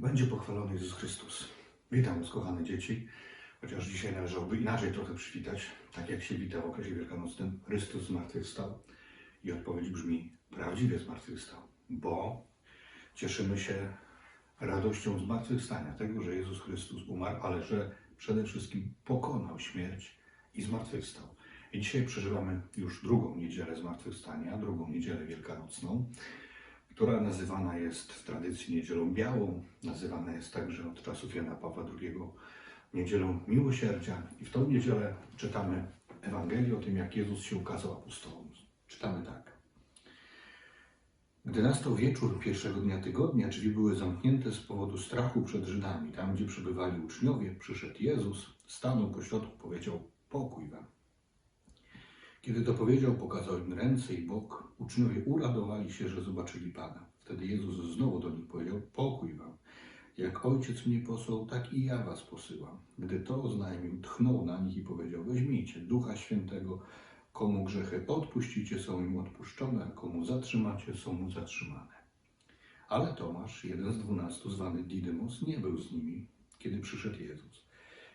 Będzie pochwalony Jezus Chrystus. Witam Was, kochane dzieci. Chociaż dzisiaj należałoby inaczej trochę przywitać, tak jak się wita w okresie wielkanocnym. Chrystus zmartwychwstał. I odpowiedź brzmi, prawdziwie zmartwychwstał. Bo cieszymy się radością zmartwychwstania, tego, że Jezus Chrystus umarł, ale że przede wszystkim pokonał śmierć i zmartwychwstał. I dzisiaj przeżywamy już drugą niedzielę zmartwychwstania, drugą niedzielę wielkanocną która nazywana jest w tradycji Niedzielą Białą, nazywana jest także od czasów Jana Pawła II Niedzielą Miłosierdzia. I w tą niedzielę czytamy Ewangelię o tym, jak Jezus się ukazał apostołom. Czytamy tak. Gdy nastał wieczór pierwszego dnia tygodnia, drzwi były zamknięte z powodu strachu przed Żydami. Tam, gdzie przebywali uczniowie, przyszedł Jezus, stanął pośrodku, powiedział: Pokój wam. Kiedy to powiedział, pokazał im ręce i bok. Uczniowie uradowali się, że zobaczyli Pana. Wtedy Jezus znowu do nich powiedział: Pokój wam. Jak ojciec mnie posłał, tak i ja was posyłam. Gdy to oznajmił, tchnął na nich i powiedział: Weźmijcie ducha świętego. Komu grzechy odpuścicie, są im odpuszczone, a komu zatrzymacie, są mu zatrzymane. Ale Tomasz, jeden z dwunastu, zwany Didymos, nie był z nimi, kiedy przyszedł Jezus.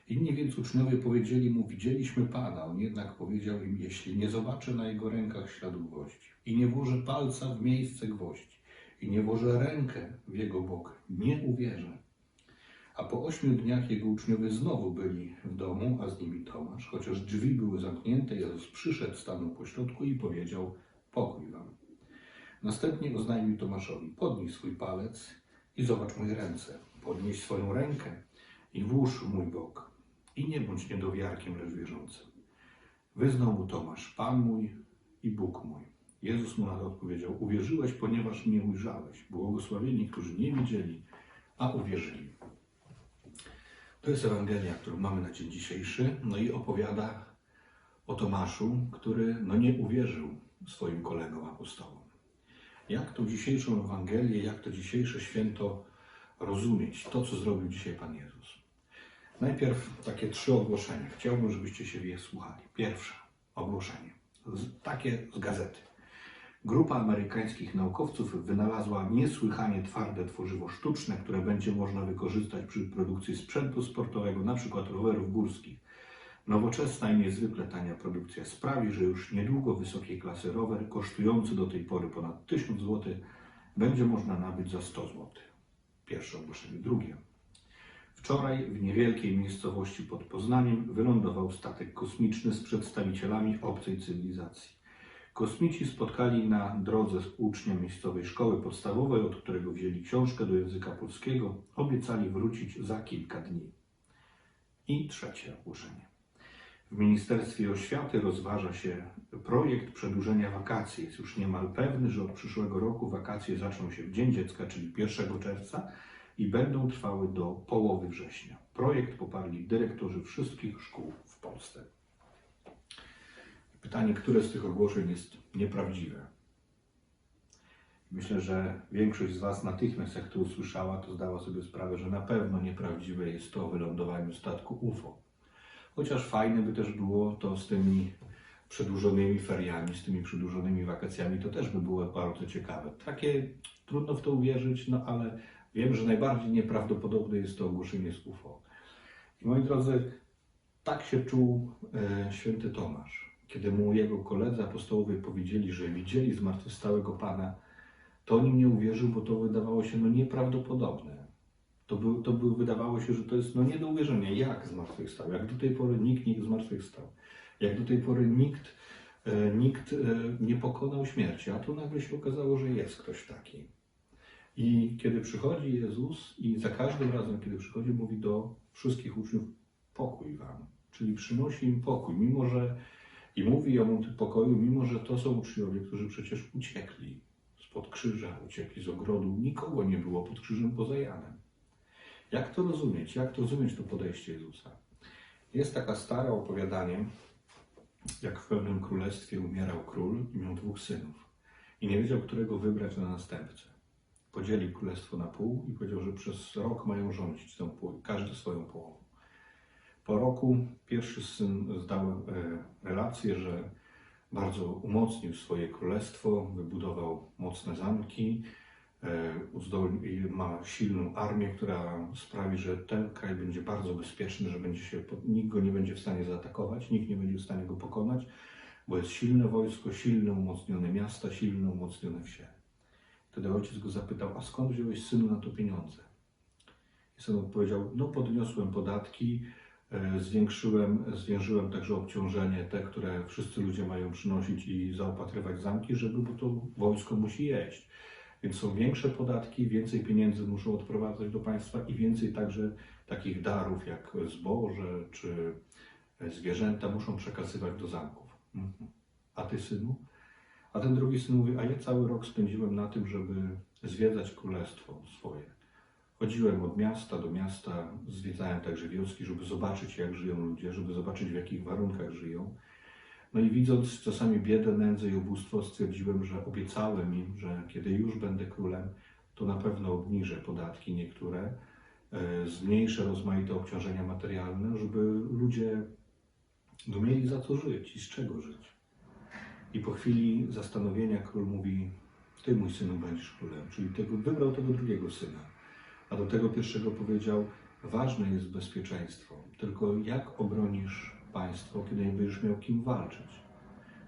Inni więc uczniowie powiedzieli mu, widzieliśmy Pana. On jednak powiedział im, jeśli nie zobaczę na jego rękach śladu gwoździ i nie włożę palca w miejsce gwoździ i nie włożę rękę w jego bok, nie uwierzę. A po ośmiu dniach jego uczniowie znowu byli w domu, a z nimi Tomasz. Chociaż drzwi były zamknięte, Jezus przyszedł, stanął pośrodku i powiedział, pokój wam. Następnie oznajmił Tomaszowi, podnieś swój palec i zobacz moje ręce. Podnieś swoją rękę i włóż mój bok i nie bądź niedowiarkiem, lecz wierzącym. Wyznał mu Tomasz, Pan mój i Bóg mój. Jezus mu na to odpowiedział, uwierzyłeś, ponieważ mnie ujrzałeś. Błogosławieni, którzy nie widzieli, a uwierzyli. To jest Ewangelia, którą mamy na dzień dzisiejszy, no i opowiada o Tomaszu, który no nie uwierzył swoim kolegom apostołom. Jak tą dzisiejszą Ewangelię, jak to dzisiejsze święto rozumieć, to co zrobił dzisiaj Pan Jezus. Najpierw takie trzy ogłoszenia. Chciałbym, żebyście się je słuchali. Pierwsze ogłoszenie, z, takie z gazety. Grupa amerykańskich naukowców wynalazła niesłychanie twarde tworzywo sztuczne, które będzie można wykorzystać przy produkcji sprzętu sportowego, np. rowerów górskich. Nowoczesna i niezwykle tania produkcja sprawi, że już niedługo wysokiej klasy rower, kosztujący do tej pory ponad 1000 zł, będzie można nabyć za 100 zł. Pierwsze ogłoszenie. Drugie. Wczoraj w niewielkiej miejscowości pod Poznaniem wylądował statek kosmiczny z przedstawicielami obcej cywilizacji. Kosmici spotkali na drodze ucznia miejscowej szkoły podstawowej, od którego wzięli książkę do języka polskiego, obiecali wrócić za kilka dni. I trzecie ogłoszenie. W Ministerstwie Oświaty rozważa się projekt przedłużenia wakacji. Jest już niemal pewny, że od przyszłego roku wakacje zaczną się w Dzień Dziecka, czyli 1 czerwca i będą trwały do połowy września. Projekt poparli dyrektorzy wszystkich szkół w Polsce. Pytanie, które z tych ogłoszeń jest nieprawdziwe? Myślę, że większość z Was natychmiast, jak to usłyszała, to zdała sobie sprawę, że na pewno nieprawdziwe jest to o wylądowaniu statku UFO. Chociaż fajne by też było to z tymi przedłużonymi feriami, z tymi przedłużonymi wakacjami, to też by było bardzo ciekawe. Takie trudno w to uwierzyć, no ale wiem, że najbardziej nieprawdopodobne jest to ogłoszenie z UFO. I moi drodzy, tak się czuł e, święty Tomasz. Kiedy mu jego koledzy apostołowie powiedzieli, że widzieli zmartwychwstałego Pana, to on im nie uwierzył, bo to wydawało się no, nieprawdopodobne. To, był, to był, wydawało się, że to jest no, nie do uwierzenia. Jak zmartwychwstał? Jak do tej pory nikt nie zmartwychwstał. Jak do tej pory nikt, e, nikt e, nie pokonał śmierci. A tu nagle się okazało, że jest ktoś taki. I kiedy przychodzi Jezus i za każdym razem, kiedy przychodzi, mówi do wszystkich uczniów pokój wam. Czyli przynosi im pokój, mimo że i mówi o tym pokoju, mimo że to są uczniowie, którzy przecież uciekli spod krzyża, uciekli z ogrodu. Nikogo nie było pod krzyżem poza Janem. Jak to rozumieć? Jak to rozumieć to podejście Jezusa? Jest taka stara opowiadanie, jak w pewnym królestwie umierał król i miał dwóch synów. I nie wiedział, którego wybrać na następcę. Podzielił królestwo na pół i powiedział, że przez rok mają rządzić tą pół, każdy swoją połową. Po roku pierwszy syn zdał e, relację, że bardzo umocnił swoje królestwo, wybudował mocne zamki, uzdolni, i ma silną armię, która sprawi, że ten kraj będzie bardzo bezpieczny, że będzie się, nikt go nie będzie w stanie zaatakować, nikt nie będzie w stanie go pokonać, bo jest silne wojsko, silne umocnione miasta, silne umocnione wsie. Wtedy ojciec go zapytał, a skąd wziąłeś synu na to pieniądze? I syn odpowiedział, no podniosłem podatki, e, zwiększyłem, zwiększyłem także obciążenie te, które wszyscy ludzie mają przynosić i zaopatrywać zamki, żeby, bo to wojsko musi jeść. Więc są większe podatki, więcej pieniędzy muszą odprowadzać do państwa i więcej także takich darów jak zboże czy zwierzęta muszą przekazywać do zamków. Mhm. A ty, synu? A ten drugi syn mówi, a ja cały rok spędziłem na tym, żeby zwiedzać królestwo swoje. Chodziłem od miasta do miasta, zwiedzałem także wioski, żeby zobaczyć, jak żyją ludzie, żeby zobaczyć, w jakich warunkach żyją. No i widząc czasami biedę, nędzę i ubóstwo, stwierdziłem, że obiecałem im, że kiedy już będę królem, to na pewno obniżę podatki niektóre, e, zmniejszę rozmaite obciążenia materialne, żeby ludzie mieli za co żyć i z czego żyć. I po chwili zastanowienia król mówi: Ty, mój synu, będziesz królem. Czyli tego, wybrał tego drugiego syna. A do tego pierwszego powiedział: Ważne jest bezpieczeństwo, tylko jak obronisz państwo, kiedy nie będziesz miał kim walczyć?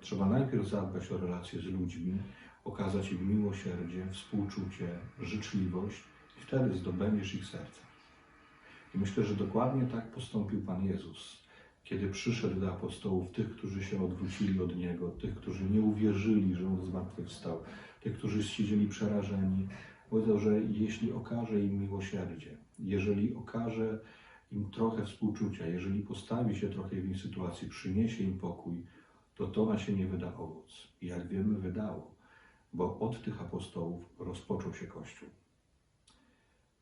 Trzeba najpierw zadbać o relacje z ludźmi, okazać im miłosierdzie, współczucie, życzliwość i wtedy zdobędziesz ich serca. I myślę, że dokładnie tak postąpił Pan Jezus, kiedy przyszedł do apostołów, tych, którzy się odwrócili od Niego, tych, którzy nie uwierzyli, że On zmartwychwstał, tych, którzy siedzieli przerażeni. Powiedział, że jeśli okaże im miłosierdzie, jeżeli okaże im trochę współczucia, jeżeli postawi się trochę w ich sytuacji, przyniesie im pokój, to to na się nie wyda owoc. I jak wiemy, wydało, bo od tych apostołów rozpoczął się Kościół.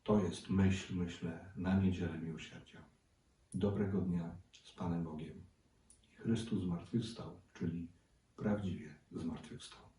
To jest myśl, myślę, na niedzielę miłosierdzia. Dobrego dnia z Panem Bogiem. Chrystus zmartwychwstał, czyli prawdziwie zmartwychwstał.